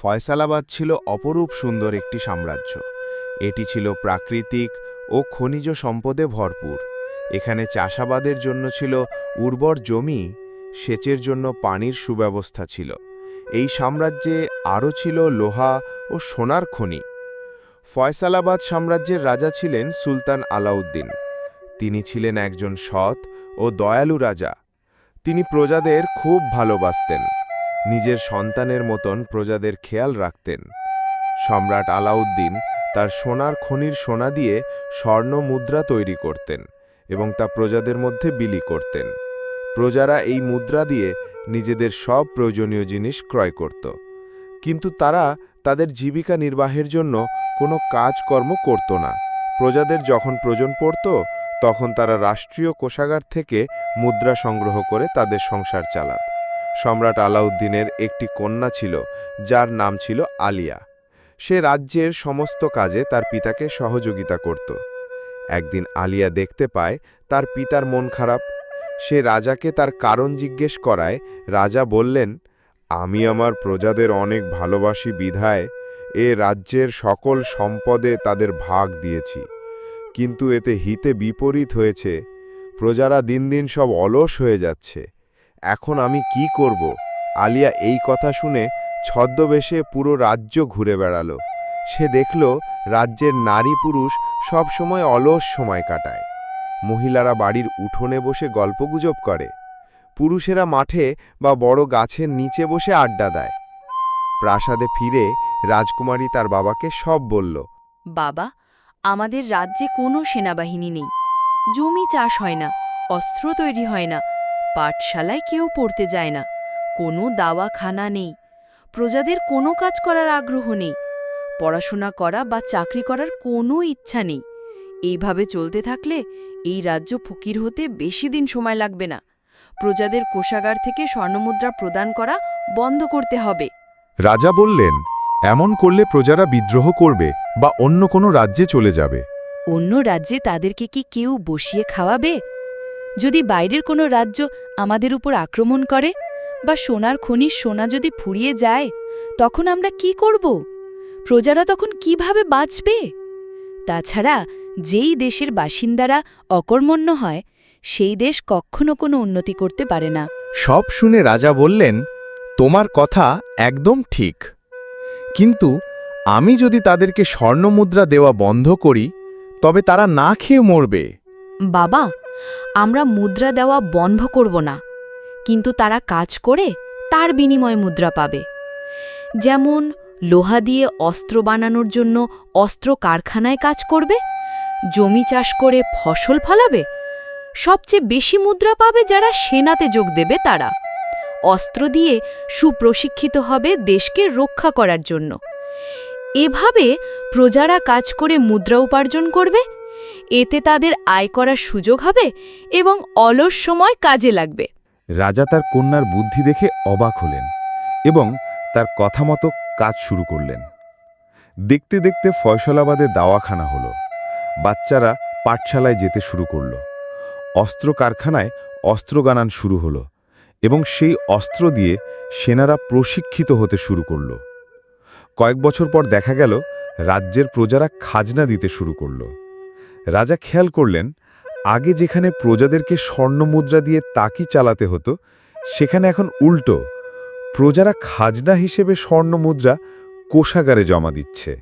ফয়সালাবাদ ছিল অপরূপ সুন্দর একটি সাম্রাজ্য। এটি ছিল প্রাকৃতিক ও খনিজ সম্পদে ভরপুর। এখানে চাষাবাদের জন্য ছিল উর্বর জমি, সেচের জন্য পানির সুব্যবস্থা ছিল। এই সাম্রাজ্যে আরও ছিল লোহা ও সোনার খনি। ফয়সালাবাদ সাম্রাজ্যের রাজা ছিলেন সুলতান আলাউদ্দিন। তিনি ছিলেন একজন সৎ ও দয়ালু রাজা। তিনি প্রজাদের খুব ভালোবাসতেন। নিজের সন্তানের মতন প্রজাদের খেয়াল রাখতেন। সম্রাট আলাউদ্দিন তার সোনার খনির সোনা দিয়ে স্বর্ণ মুদ্রা তৈরি করতেন এবং তা প্রজাদের মধ্যে বিলি করতেন। প্রজারা এই মুদ্রা দিয়ে নিজেদের সব প্রয়োজনীয় জিনিস ক্রয় করত। কিন্তু তারা তাদের জীবিকা নির্বাহের জন্য কোনো কাজকর্ম করত না। প্রজাদের যখন প্রয়োজন পড়ত, তখন তারা রাষ্ট্রীয় কোষাগার থেকে মুদ্রা সংগ্রহ করে তাদের সংসার চালাত। সম্রাট আলাউদ্দিনের একটি কন্যা ছিল, যার নাম ছিল আলিয়া। সে রাজ্যের সমস্ত কাজে তার পিতাকে সহযোগিতা করত। একদিন আলিয়া দেখতে পায় তার পিতার মন খারাপ। সে রাজাকে তার কারণ জিজ্ঞেস করায়। রাজা বললেন, আমি আমার প্রজাদের অনেক ভালোবাসি বিধায়। এ রাজ্যের সকল সম্পদে তাদের ভাগ দিয়েছি। কিন্তু এতে হিতে বিপরীত হয়েছে। প্রজারা দিন দিন সব অলস হয়ে যাচ্ছে। এখন আমি কি করব? আলিয়া এই কথা শুনে ছদ্মবেশে পুরো রাজ্য ঘুরে বেড়ালো। সে দেখল রাজ্যের নারী পুরুষ সব সময় অলস সময় কাটায়। মহিলারা বাড়ির উঠোনে বসে গল্পগুজব করে। পুরুষেরা মাঠে বা বড় গাছের নিচে বসে আড্ডা দেয়। প্রাসাদে ফিরে রাজকুমারী তার বাবাকে সব বলল, বাবা, আমাদের রাজ্যে কোনো সেনাবাহিনী নেই। জমি চাষ হয় না, অস্ত্র তৈরি হয় না পাঠশালায় কেউ পড়তে যায় না। কোনো দাওয়াখানা নেই। প্রজাদের কোনো কাজ করার আগ্রহ নেই। পড়াশোনা করা বা চাকরি করার কোনো ইচ্ছা নেই। এইভাবে চলতে থাকলে এই রাজ্য ফকির হতে বেশি দিন সময় লাগবে না। প্রজাদের কোষাগার থেকে স্বর্ণমুদ্রা প্রদান করা বন্ধ করতে হবে। রাজা বললেন এমন করলে প্রজারা বিদ্রোহ করবে বা অন্য কোনো রাজ্যে চলে যাবে। অন্য রাজ্যে তাদেরকে কি কেউ বসিয়ে খাওয়াবে? যদি বাইরের কোনো রাজ্য আমাদের উপর আক্রমণ করে বা সোনার খনির সোনা যদি ফুরিয়ে যায় তখন আমরা কি করব? প্রজারা তখন কীভাবে বাঁচবে? তাছাড়া যেই দেশের বাসিন্দারা অকর্মণ্য হয় সেই দেশ কখনো কোনো উন্নতি করতে পারে না। সব শুনে রাজা বললেন তোমার কথা একদম ঠিক। কিন্তু আমি যদি তাদেরকে স্বর্ণমুদ্রা দেওয়া বন্ধ করি তবে তারা না খেয়ে মরবে। বাবা আমরা মুদ্রা দেওয়া বন্ধ করব না, কিন্তু তারা কাজ করে তার বিনিময়ে মুদ্রা পাবে। যেমন লোহা দিয়ে অস্ত্র বানানোর জন্য অস্ত্র কারখানায় কাজ করবে, জমি চাষ করে ফসল ফলাবে, সবচেয়ে বেশি মুদ্রা পাবে যারা সেনাতে যোগ দেবে তারা। অস্ত্র দিয়ে সুপ্রশিক্ষিত হবে দেশকে রক্ষা করার জন্য। এভাবে প্রজারা কাজ করে মুদ্রা উপার্জন করবে এতে তাদের আয় করার সুযোগ হবে এবং অলস সময় কাজে লাগবে। রাজা তার কন্যার বুদ্ধি দেখে অবাক হলেন এবং তার কথা মতো কাজ শুরু করলেন। দেখতে দেখতে ফয়সলাবাদে দাওয়াখানা হলো। বাচ্চারা পাঠশালায় যেতে শুরু করল। অস্ত্র কারখানায় অস্ত্র গানান শুরু হলো এবং সেই অস্ত্র দিয়ে সেনারা প্রশিক্ষিত হতে শুরু করল। কয়েক বছর পর দেখা গেল, রাজ্যের প্রজারা খাজনা দিতে শুরু করল। রাজা খেয়াল করলেন, আগে যেখানে প্রজাদেরকে স্বর্ণমুদ্রা দিয়ে তাকি চালাতে হতো, সেখানে এখন উল্টো, প্রজারা খাজনা হিসেবে স্বর্ণমুদ্রা কোষাগারে জমা দিচ্ছে।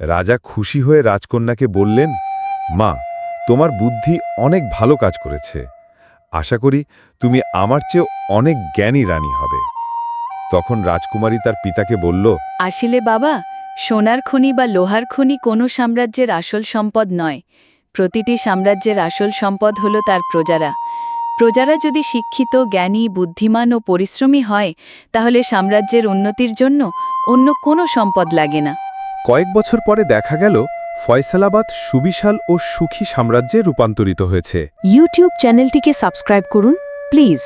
রাজা খুশি হয়ে রাজকন্যাকে বললেন, মা, তোমার বুদ্ধি অনেক ভালো কাজ করেছে। আশা করি তুমি আমার চেয়ে অনেক জ্ঞানী রানী হবে। তখন রাজকুমারী তার পিতাকে বলল, আসিলে বাবা সোনার খনি বা লোহার খনি কোনো সাম্রাজ্যের আসল সম্পদ নয়। প্রতিটি সাম্রাজ্যের আসল সম্পদ হল তার প্রজারা। প্রজারা যদি শিক্ষিত জ্ঞানী বুদ্ধিমান ও পরিশ্রমী হয় তাহলে সাম্রাজ্যের উন্নতির জন্য অন্য কোনো সম্পদ লাগে না। কয়েক বছর পরে দেখা গেল ফয়সালাবাদ সুবিশাল ও সুখী সাম্রাজ্যে রূপান্তরিত হয়েছে। ইউটিউব চ্যানেলটিকে সাবস্ক্রাইব করুন প্লিজ।